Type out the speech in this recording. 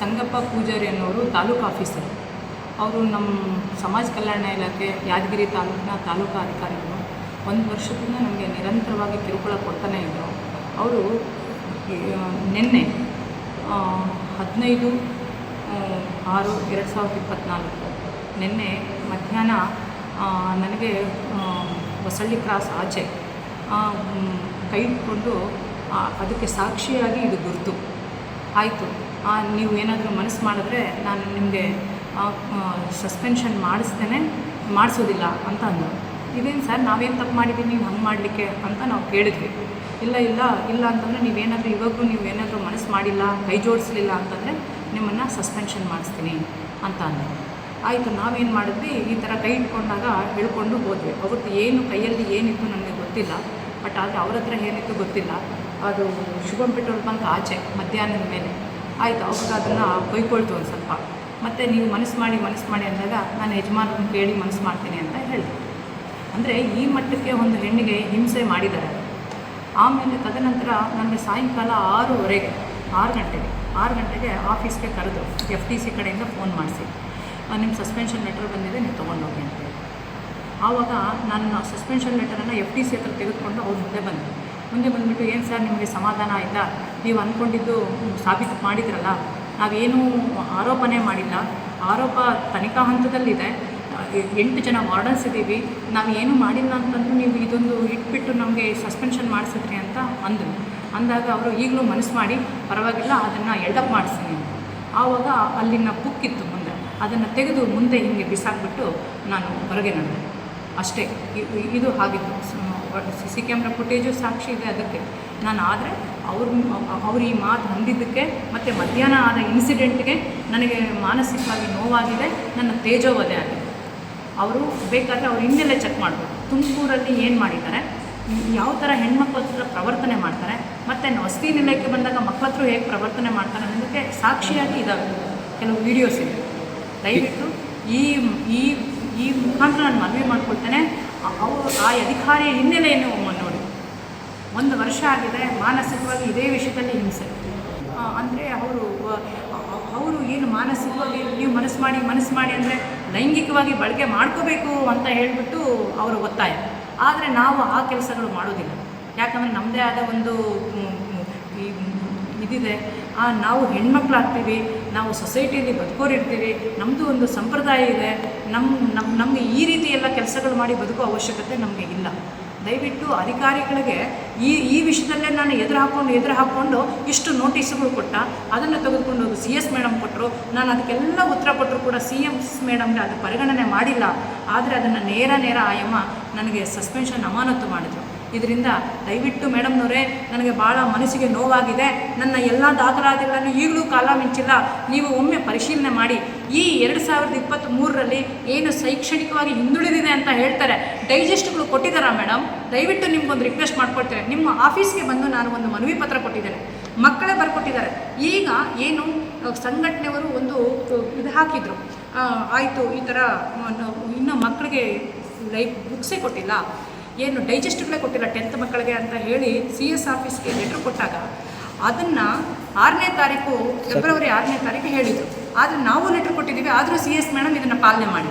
ಸಂಗಪ್ಪ ಪೂಜಾರಿ ಅನ್ನೋರು ತಾಲೂಕು ಆಫೀಸರ್. ಅವರು ನಮ್ಮ ಸಮಾಜ ಕಲ್ಯಾಣ ಇಲಾಖೆ ಯಾದಗಿರಿ ತಾಲೂಕಿನ ತಾಲೂಕು ಅಧಿಕಾರಿಗಳು ಒಂದು ವರ್ಷದಿಂದ ನಮಗೆ ನಿರಂತರವಾಗಿ ಕಿರುಕುಳ ಕೊಡ್ತಾನೇ ಇದ್ದರು ಅವರು ನಿನ್ನೆ ಹದಿನೈದು ಆರು ಎರಡು ಸಾವಿರದ ಇಪ್ಪತ್ತ್ನಾಲ್ಕು ನಿನ್ನೆ ಮಧ್ಯಾಹ್ನ ನನಗೆ ಹೊಸಳ್ಳಿ ಕ್ರಾಸ್ ಆಚೆ ಕೈಕೊಂಡು ಅದಕ್ಕೆ ಸಾಕ್ಷಿಯಾಗಿ ಇದು ಗುರುತು. ಆಯಿತು. ನೀವು ಏನಾದರೂ ಮನಸ್ಸು ಮಾಡಿದ್ರೆ ನಾನು ನಿಮಗೆ ಸಸ್ಪೆನ್ಷನ್ ಮಾಡಿಸ್ತೇನೆ, ಮಾಡಿಸೋದಿಲ್ಲ ಅಂತ ಅಂದರು. ಇದೇನು ಸರ್, ನಾವೇನು ತಪ್ಪು ಮಾಡಿದ್ದೀವಿ ನೀವು ಹಂಗೆ ಮಾಡಲಿಕ್ಕೆ ಅಂತ ನಾವು ಕೇಳಿದ್ವಿ. ಇಲ್ಲ ಇಲ್ಲ ಇಲ್ಲ ಅಂತಂದರೆ ನೀವೇನಾದರೂ ಇವಾಗೂ ನೀವು ಏನಾದರೂ ಮನಸ್ಸು ಮಾಡಿಲ್ಲ, ಕೈ ಜೋಡಿಸ್ಲಿಲ್ಲ ಅಂತಂದರೆ ನಿಮ್ಮನ್ನು ಸಸ್ಪೆನ್ಷನ್ ಮಾಡಿಸ್ತೀನಿ ಅಂತ ಅಂದರು. ಆಯಿತು, ನಾವೇನು ಮಾಡಿದ್ವಿ, ಈ ಥರ ಕೈ ಇಟ್ಕೊಂಡಾಗ ಹೇಳ್ಕೊಂಡು ಹೋದ್ವಿ. ಅವ್ರದ್ದು ಏನು ಕೈಯಲ್ಲಿ ಏನಿತ್ತು ನನಗೆ ಗೊತ್ತಿಲ್ಲ, ಬಟ್ ಆದರೆ ಅವ್ರ ಹತ್ರ ಏನಿತ್ತು ಗೊತ್ತಿಲ್ಲ. ಅದು ಶುಭಂ ಪೆಟ್ರೋಲ್ ಬಂಕ್ ಆಚೆ, ಮಧ್ಯಾಹ್ನದ ಮೇಲೆ. ಆಯಿತು ಅವಾಗ ಅದನ್ನು ಕೊಯ್ಕೊಳ್ತು ಒಂದು ಸ್ವಲ್ಪ. ಮತ್ತು ನೀವು ಮನಸ್ಸು ಮಾಡಿ ಮನಸ್ಸು ಮಾಡಿ ಅಂದಾಗ ನಾನು ಯಜಮಾನರನ್ನ ಕೇಳಿ ಮನಸ್ಸು ಮಾಡ್ತೀನಿ ಅಂತ ಹೇಳಿದೆ. ಅಂದರೆ ಈ ಮಟ್ಟಕ್ಕೆ ಒಂದು ಹೆಣ್ಣಿಗೆ ಹಿಂಸೆ ಮಾಡಿದ್ದಾರೆ. ಆಮೇಲೆ ತದನಂತರ ನನಗೆ ಸಾಯಂಕಾಲ ಆರೂವರೆಗೆ, ಆರು ಗಂಟೆಗೆ ಆರು ಗಂಟೆಗೆ ಆಫೀಸ್ಗೆ ಕರೆದು ಎಫ್ ಟಿ ಸಿ ಕಡೆಯಿಂದ ಫೋನ್ ಮಾಡಿಸಿ ನಿಮ್ಮ ಸಸ್ಪೆನ್ಷನ್ ಲೆಟರ್ ಬಂದಿದೆ, ನೀವು ತೊಗೊಂಡೋಗಿ ಅಂತೇಳಿ ಆವಾಗ ನನ್ನ ಸಸ್ಪೆನ್ಷನ್ ಲೆಟರನ್ನು ಎಫ್ ಟಿ ಸಿ ಹತ್ರ ತೆಗೆದುಕೊಂಡು ಅವ್ರು ಮುಂದೆ ಬಂದರು ಮುಂದೆ ಬಂದುಬಿಟ್ಟು ಏನು ಸರ್ ನಿಮಗೆ ಸಮಾಧಾನ ಆಯಿತಾ? ನೀವು ಅಂದ್ಕೊಂಡಿದ್ದು ಸಾಬೀತು ಮಾಡಿದ್ರಲ್ಲ, ನಾವೇನು ಆರೋಪನೇ ಮಾಡಿಲ್ಲ. ಆರೋಪ ತನಿಖಾ ಹಂತದಲ್ಲಿದೆ. ಎಂಟು ಜನ ವಾರ್ಡನ್ಸ್ ಇದ್ದೀವಿ ನಾವು ಏನು ಮಾಡಿಲ್ಲ ಅಂತಂದ್ರೂ ನೀವು ಇದೊಂದು ಇಟ್ಬಿಟ್ಟು ನಮಗೆ ಸಸ್ಪೆನ್ಷನ್ ಮಾಡಿಸಿದ್ರಿ ಅಂತ ಅಂದರು. ಅಂದಾಗ ಅವರು ಈಗಲೂ ಮನಸ್ಸು ಮಾಡಿ, ಪರವಾಗಿಲ್ಲ, ಅದನ್ನು ಎಲ್ಡಪ್ ಮಾಡಿಸ್ತೀನಿ ಆವಾಗ ಅಲ್ಲಿನ ಬುಕ್ ಇತ್ತು ಮುಂದೆ. ಅದನ್ನು ತೆಗೆದು ಮುಂದೆ ಹಿಂಗೆ ಬಿಸಾಕ್ಬಿಟ್ಟು ನಾನು ಹೊರಗೆ ನಡೆದೆ. ಅಷ್ಟೇ. ಇದು ಆಗಿತ್ತು ಸಿ ಸಿ ಕ್ಯಾಮ್ರಾ ಫುಟೇಜು ಸಾಕ್ಷಿ ಇದೆ ಅದಕ್ಕೆ. ನಾನು ಆದರೆ ಅವ್ರ ಅವ್ರು ಈ ಮಾತು ಹೊಂದಿದ್ದಕ್ಕೆ ಮತ್ತು ಮಧ್ಯಾಹ್ನ ಆದ ಇನ್ಸಿಡೆಂಟ್ಗೆ ನನಗೆ ಮಾನಸಿಕವಾಗಿ ನೋವಾಗಿದೆ, ನನ್ನ ತೇಜೋವಧೆ ಆಗಿದೆ. ಅವರು ಬೇಕಾದರೆ ಅವ್ರು ಹಿಂದೆಲ್ಲೇ ಚೆಕ್ ಮಾಡ್ಬೋದು. ತುಮಕೂರಲ್ಲಿ ಏನು ಮಾಡಿದ್ದಾರೆ? ಯಾವ ಥರ ಹೆಣ್ಮಕ್ಳ ಹತ್ರ ಪ್ರವರ್ತನೆ ಮಾಡ್ತಾರೆ? ಮತ್ತು ವಸತಿ ನಿಲಯಕ್ಕೆ ಬಂದಾಗ ಮಕ್ಕಳ ಹತ್ರ ಹೇಗೆ ಪ್ರವರ್ತನೆ ಮಾಡ್ತಾರೆ ಅನ್ನೋದಕ್ಕೆ ಸಾಕ್ಷಿಯಾಗಿ ಇದ್ದಾವೆ ಕೆಲವು ವೀಡಿಯೋಸ್ ಇದೆ. ದಯವಿಟ್ಟು ಈ ಈ ಈ ಮುಖಾಂತರ ನಾನು ಮನವಿ ಮಾಡ್ಕೊಳ್ತೇನೆ. ಅವರು ಆ ಅಧಿಕಾರಿಯ ಹಿನ್ನೆಲೆಯನ್ನು ನೋಡಿ. ಒಂದು ವರ್ಷ ಆಗಿದೆ, ಮಾನಸಿಕವಾಗಿ ಇದೇ ವಿಷಯದಲ್ಲಿ ಹಿಂಸೆ. ಅಂದರೆ ಅವರು ಅವರು ಏನು ಮಾನಸಿಕವಾಗಿ ನೀವು ಮನಸ್ಸು ಮಾಡಿ ಮನಸ್ಸು ಮಾಡಿ ಅಂದರೆ ಲೈಂಗಿಕವಾಗಿ ಬಳಕೆ ಮಾಡ್ಕೋಬೇಕು ಅಂತ ಹೇಳಿಬಿಟ್ಟು ಅವರು ಒತ್ತಾಯ. ಆದರೆ ನಾವು ಆ ಕೆಲಸಗಳು ಮಾಡೋದಿಲ್ಲ. ಯಾಕಂದರೆ ನಮ್ಮದೇ ಆದ ಒಂದು ಇದಿದೆ. ನಾವು ಹೆಣ್ಮಕ್ಳಾಗ್ತೀವಿ ನಾವು ಸೊಸೈಟಿಯಲ್ಲಿ ಬದುಕೋರಿರ್ತೀವಿ ನಮ್ಮದು ಒಂದು ಸಂಪ್ರದಾಯ ಇದೆ ನಮ್ಮ ನಮ್ಮ ನಮಗೆ ಈ ರೀತಿ ಎಲ್ಲ ಕೆಲಸಗಳು ಮಾಡಿ ಬದುಕೋ ಅವಶ್ಯಕತೆ ನಮಗೆ ಇಲ್ಲ. ದಯವಿಟ್ಟು ಅಧಿಕಾರಿಗಳಿಗೆ ಈ ಈ ವಿಷಯದಲ್ಲೇ ನಾನು ಎದುರು ಹಾಕ್ಕೊಂಡು ಎದುರು ಹಾಕ್ಕೊಂಡು ಇಷ್ಟು ನೋಟಿಸ್ಗಳು ಕೊಟ್ಟ, ಅದನ್ನು ತೆಗೆದುಕೊಂಡು ಸಿ ಎಸ್ ಮೇಡಮ್ ಕೊಟ್ಟರು ನಾನು ಅದಕ್ಕೆಲ್ಲ ಉತ್ತರ ಕೊಟ್ಟರು ಕೂಡ ಸಿ ಎಮ್ಸ್ ಮೇಡಮ್ಗೆ ಅದು ಪರಿಗಣನೆ ಮಾಡಿಲ್ಲ. ಆದರೆ ಅದನ್ನು ನೇರ ನೇರ ಆಯಮ್ಮ ನನಗೆ ಸಸ್ಪೆನ್ಷನ್ ಅಮಾನತು ಮಾಡಿದ್ರು. ಇದರಿಂದ ದಯವಿಟ್ಟು ಮೇಡಮ್ನವರೇ, ನನಗೆ ಭಾಳ ಮನಸ್ಸಿಗೆ ನೋವಾಗಿದೆ. ನನ್ನ ಎಲ್ಲ ದಾಖಲಾತಿಗಳನ್ನು ಈಗಲೂ ಕಾಲ ಮಿಂಚಿಲ್ಲ. ನೀವು ಒಮ್ಮೆ ಪರಿಶೀಲನೆ ಮಾಡಿ. ಈ ಎರಡು ಸಾವಿರದ ಇಪ್ಪತ್ತ್ ಮೂರರಲ್ಲಿ ಏನು ಶೈಕ್ಷಣಿಕವಾಗಿ ಹಿಂದುಳಿದಿದೆ ಅಂತ ಹೇಳ್ತಾರೆ, ಡೈಜೆಸ್ಟ್ಗಳು ಕೊಟ್ಟಿದ್ದಾರಾ ಮೇಡಮ್ ದಯವಿಟ್ಟು ನಿಮ್ಗೊಂದು ರಿಕ್ವೆಸ್ಟ್ ಮಾಡ್ಕೊಳ್ತೇನೆ. ನಿಮ್ಮ ಆಫೀಸ್ಗೆ ಬಂದು ನಾನು ಒಂದು ಮನವಿ ಪತ್ರ ಕೊಟ್ಟಿದ್ದೇನೆ. ಮಕ್ಕಳೇ ಬರ್ಕೊಟ್ಟಿದ್ದಾರೆ. ಈಗ ಏನು, ಸಂಘಟನೆಯವರು ಒಂದು ಇದು ಹಾಕಿದರು. ಆಯಿತು, ಈ ಥರ, ಇನ್ನೂ ಮಕ್ಕಳಿಗೆ ಲೈಫ್ ಬುಕ್ಸೇ ಕೊಟ್ಟಿಲ್ಲ. ಏನು ಡೈಜೆಸ್ಟ್ಗಳೇ ಕೊಟ್ಟಿಲ್ಲ ಟೆಂತ್ ಮಕ್ಕಳಿಗೆ ಅಂತ ಹೇಳಿ ಸಿ ಎಸ್ ಆಫೀಸ್ಗೆ ಲೆಟ್ರ್ ಕೊಟ್ಟಾಗ ಅದನ್ನು ಆರನೇ ತಾರೀಕು ಫೆಬ್ರವರಿ ಆರನೇ ತಾರೀಕು ಹೇಳಿದರು. ಆದರೆ ನಾವು ಲೆಟ್ರ್ ಕೊಟ್ಟಿದ್ದೀವಿ ಆದರೂ ಸಿ ಎಸ್ ಮೇಡಮ್ ಇದನ್ನು ಪಾಲನೆ ಮಾಡಿ